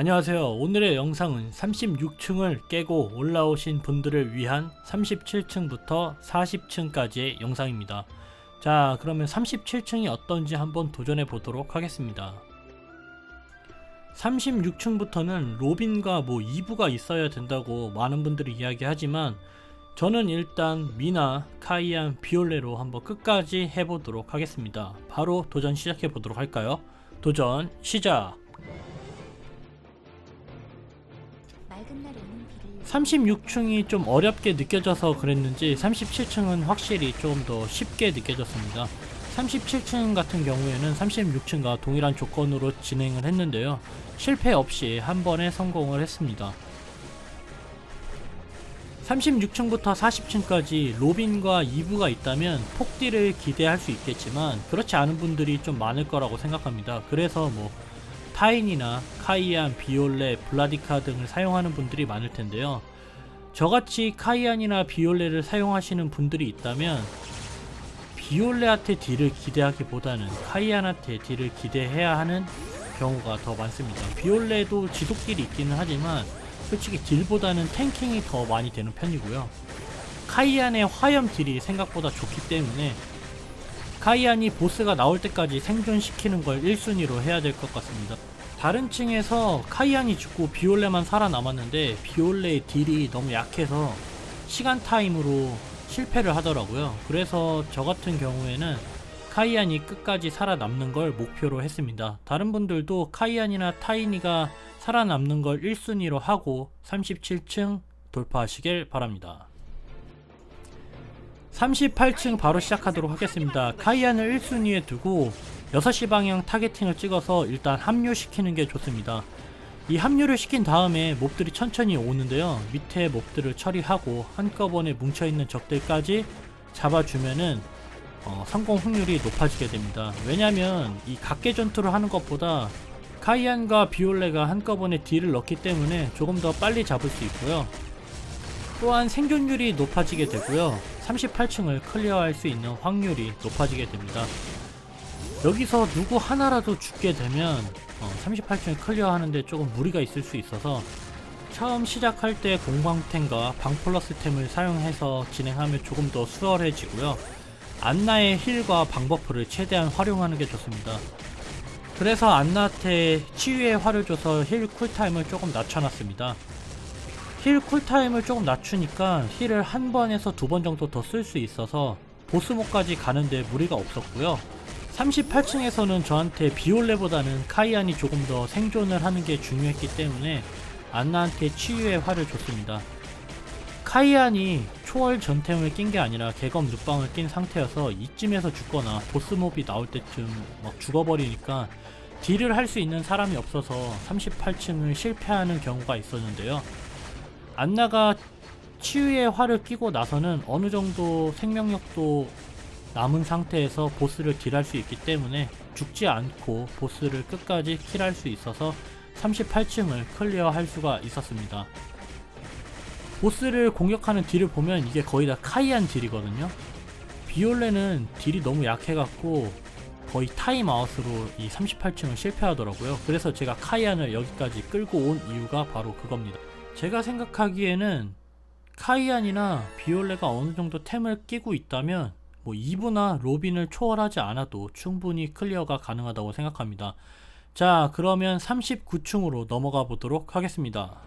안녕하세요. 오늘의 영상은 36층을 깨고 올라오신 분들을 위한 37층부터 40층까지의 영상입니다. 자, 그러면 37층이 어떤지 한번 도전해 보도록 하겠습니다. 36층부터는 로빈과 뭐 2부가 있어야 된다고 많은 분들이 이야기하지만 저는 일단 미나, 카이안, 비올레로 한번 끝까지 해보도록 하겠습니다. 바로 도전 시작해 보도록 할까요? 도전 시작! 36층이 좀 어렵게 느껴져서 그랬는지 37층은 확실히 조금 더 쉽게 느껴졌습니다. 37층 같은 경우에는 36층과 동일한 조건으로 진행을 했는데요. 실패 없이 한 번에 성공을 했습니다. 36층부터 40층까지 로빈과 2부가 있다면 폭딜을 기대할 수 있겠지만 그렇지 않은 분들이 좀 많을 거라고 생각합니다. 그래서 뭐 타인이나 카이안, 비올레, 블라디카 등을 사용하는 분들이 많을 텐데요. 저같이 카이안이나 비올레를 사용하시는 분들이 있다면 비올레한테 딜을 기대하기보다는 카이안한테 딜을 기대해야 하는 경우가 더 많습니다. 비올레도 지속딜이 있기는 하지만 솔직히 딜보다는 탱킹이 더 많이 되는 편이고요. 카이안의 화염 딜이 생각보다 좋기 때문에 카이안이 보스가 나올 때까지 생존시키는 걸 1순위로 해야 될 것 같습니다. 다른 층에서 카이안이 죽고 비올레만 살아남았는데 비올레의 딜이 너무 약해서 시간 타임으로 실패를 하더라고요. 그래서 저 같은 경우에는 카이안이 끝까지 살아남는 걸 목표로 했습니다. 다른 분들도 카이안이나 타이니가 살아남는 걸 1순위로 하고 37층 돌파하시길 바랍니다. 38층 바로 시작하도록 하겠습니다. 카이안을 1순위에 두고 6시 방향 타겟팅을 찍어서 일단 합류시키는 게 좋습니다. 이 합류를 시킨 다음에 몹들이 천천히 오는데요. 밑에 몹들을 처리하고 한꺼번에 뭉쳐있는 적들까지 잡아주면은 어, 성공 확률이 높아지게 됩니다. 왜냐면 이 각계 전투를 하는 것보다 카이안과 비올레가 한꺼번에 딜을 넣기 때문에 조금 더 빨리 잡을 수 있고요. 또한 생존율이 높아지게 되고요. 38층을 클리어할 수 있는 확률이 높아지게 됩니다. 여기서 누구 하나라도 죽게 되면 어, 38층을 클리어하는데 조금 무리가 있을 수 있어서 처음 시작할 때 공광템과 방플러스템을 사용해서 진행하면 조금 더 수월해지고요. 안나의 힐과 방버프를 최대한 활용하는 게 좋습니다. 그래서 안나한테 치유의 활을 줘서 힐 쿨타임을 조금 낮춰놨습니다. 힐 쿨타임을 조금 낮추니까 힐을 한 번에서 두 번 정도 더 쓸 수 있어서 보스모까지 가는데 무리가 없었고요. 38층에서는 저한테 비올레보다는 카이안이 조금 더 생존을 하는 게 중요했기 때문에 안나한테 치유의 활을 줬습니다. 카이안이 초월 전템을 낀 게 아니라 개검 눕방을 낀 상태여서 이쯤에서 죽거나 보스몹이 나올 때쯤 막 죽어버리니까 딜을 할 수 있는 사람이 없어서 38층을 실패하는 경우가 있었는데요. 안나가 치유의 활을 끼고 나서는 어느 정도 생명력도 남은 상태에서 보스를 딜할 수 있기 때문에 죽지 않고 보스를 끝까지 킬할 수 있어서 38층을 클리어할 수가 있었습니다. 보스를 공격하는 딜을 보면 이게 거의 다 카이안 딜이거든요. 비올레는 딜이 너무 약해갖고 거의 타임아웃으로 이 38층을 실패하더라고요. 그래서 제가 카이안을 여기까지 끌고 온 이유가 바로 그겁니다. 제가 생각하기에는 카이안이나 비올레가 어느 정도 템을 끼고 있다면 뭐 이브나 로빈을 초월하지 않아도 충분히 클리어가 가능하다고 생각합니다. 자, 그러면 39층으로 넘어가 보도록 하겠습니다.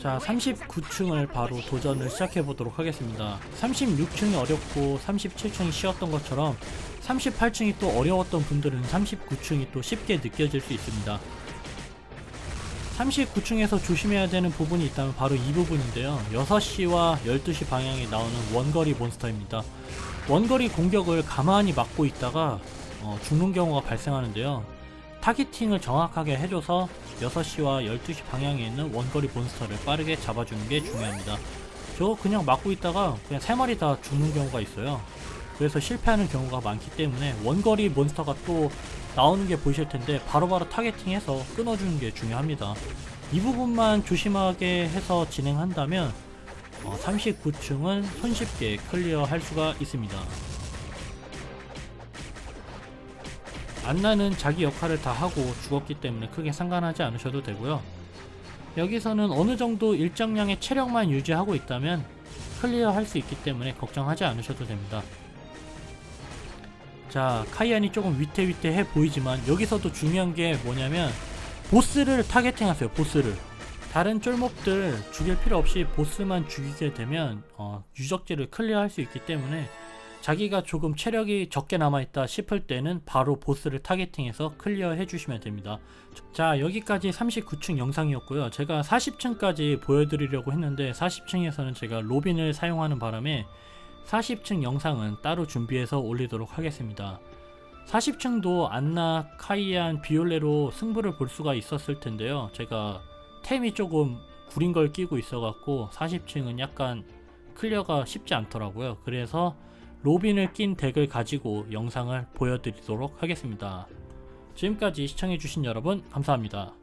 자, 39층을 바로 도전을 시작해 보도록 하겠습니다. 36층이 어렵고 37층이 쉬웠던 것처럼 38층이 또 어려웠던 분들은 39층이 또 쉽게 느껴질 수 있습니다. 39층에서 조심해야 되는 부분이 있다면 바로 이 부분인데요. 6시와 12시 방향에 나오는 원거리 몬스터입니다. 원거리 공격을 가만히 막고 있다가 어, 죽는 경우가 발생하는데요. 타겟팅을 정확하게 해줘서 6시와 12시 방향에 있는 원거리 몬스터를 빠르게 잡아주는 게 중요합니다. 저 그냥 막고 있다가 그냥 3마리 다 죽는 경우가 있어요. 그래서 실패하는 경우가 많기 때문에 원거리 몬스터가 또 나오는 게 보이실 텐데 바로바로 타겟팅해서 끊어주는 게 중요합니다. 이 부분만 조심하게 해서 진행한다면 어, 39층은 손쉽게 클리어 할 수가 있습니다. 안나는 자기 역할을 다 하고 죽었기 때문에 크게 상관하지 않으셔도 되고요. 여기서는 어느 정도 일정량의 체력만 유지하고 있다면 클리어 할 수 있기 때문에 걱정하지 않으셔도 됩니다. 자, 카이안이 조금 위태위태해 보이지만 여기서도 중요한 게 뭐냐면 보스를 타겟팅 하세요, 보스를. 다른 쫄몹들 죽일 필요 없이 보스만 죽이게 되면 어, 유적지를 클리어할 수 있기 때문에 자기가 조금 체력이 적게 남아있다 싶을 때는 바로 보스를 타겟팅해서 클리어 해주시면 됩니다. 자 여기까지 39층 영상이었고요. 제가 40층까지 보여드리려고 했는데 40층에서는 제가 로빈을 사용하는 바람에 40층 영상은 따로 준비해서 올리도록 하겠습니다. 40층도 안나, 카이안, 비올레로 승부를 볼 수가 있었을 텐데요. 제가 템이 조금 구린 걸 끼고 있어갖고 40층은 약간 클리어가 쉽지 않더라고요. 그래서 로빈을 낀 덱을 가지고 영상을 보여드리도록 하겠습니다. 지금까지 시청해주신 여러분 감사합니다.